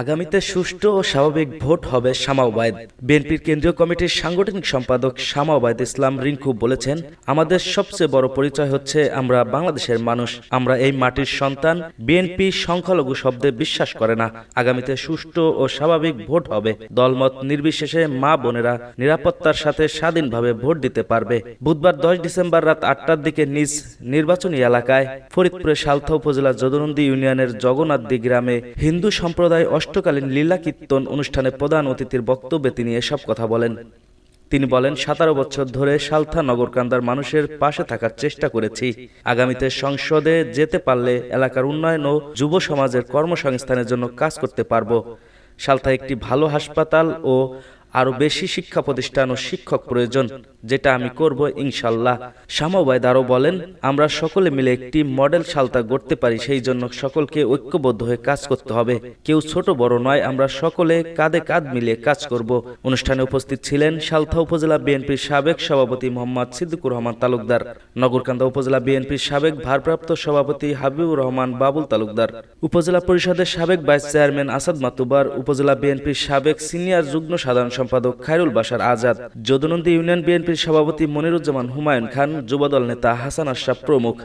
আগামীতে সুষ্ঠু ও স্বাভাবিক ভোট হবে শামাওবায়দ বিএনপির কেন্দ্রীয় কমিটির সাংগঠনিক সম্পাদক শামাওবায়দ ইসলাম রিঙ্কু বলেছেন, আমাদের সবচেয়ে বড় পরিচয় হচ্ছে আমরা বাংলাদেশের মানুষ। আমরা এই মাটির সন্তান। বিএনপি সংখ্যালঘু শব্দে বিশ্বাস করে না। আগামীতে সুষ্ঠু ও স্বাভাবিক ভোট হবে। দলমত নির্বিশেষে মা বোনেরা নিরাপত্তার সাথে স্বাধীনভাবে ভোট দিতে পারবে। বুধবার দশ ডিসেম্বর রাত আটটার দিকে নিজ নির্বাচনী এলাকায় ফরিদপুরের সালথা উপজেলা যদুনন্দী ইউনিয়নের জগন্নাথদি গ্রামে হিন্দু সম্প্রদায় অষ্টকালীন লীলা কীর্তন অনুষ্ঠানে প্রধান অতিথির বক্তব্যে তিনি এসব কথা বলেন। তিনি বলেন, সতেরো বছর ধরে সালথা নগরকান্দার মানুষের পাশে থাকার চেষ্টা করেছি। আগামীতে সংসদে যেতে পারলে এলাকার উন্নয়ন ও যুব সমাজের কর্মসংস্থানের জন্য কাজ করতে পারব। সালথা একটি ভালো হাসপাতাল ও আরও বেশি শিক্ষা প্রতিষ্ঠান ও শিক্ষক প্রয়োজন, যেটা আমি করব ইনশাল্লাহ। সামাবায়দ আরও বলেন, আমরা সকলে মিলে একটি মডেল সালতা গড়তে পারি, সেই জন্য সকলকে ঐক্যবদ্ধ হয়ে কাজ করতে হবে। কেউ ছোট বড় নয়, আমরা সকলে কাঁধে কাঁধ মিলিয়ে কাজ করব। অনুষ্ঠানে উপস্থিত ছিলেন সালথা উপজেলা বিএনপির সাবেক সভাপতি মোহাম্মদ সিদ্দিকুর রহমান তালুকদার, নগরকান্দা উপজেলা বিএনপির সাবেক ভারপ্রাপ্ত সভাপতি হাবিবুর রহমান বাবুল তালুকদার, উপজেলা পরিষদের সাবেক ভাইস চেয়ারম্যান আসাদ মাতুবার, উপজেলা বিএনপির সাবেক সিনিয়র যুগ্ম সাধারণ সম্পাদক খায়রুল বাসার আজাদ। যদুনন্দী ইউনিয়ন বিএনপির সভাপতি মনিরুজ্জামান হুমায়ুন খান, যুবদল নেতা হাসান আশরাফ প্রমুখ।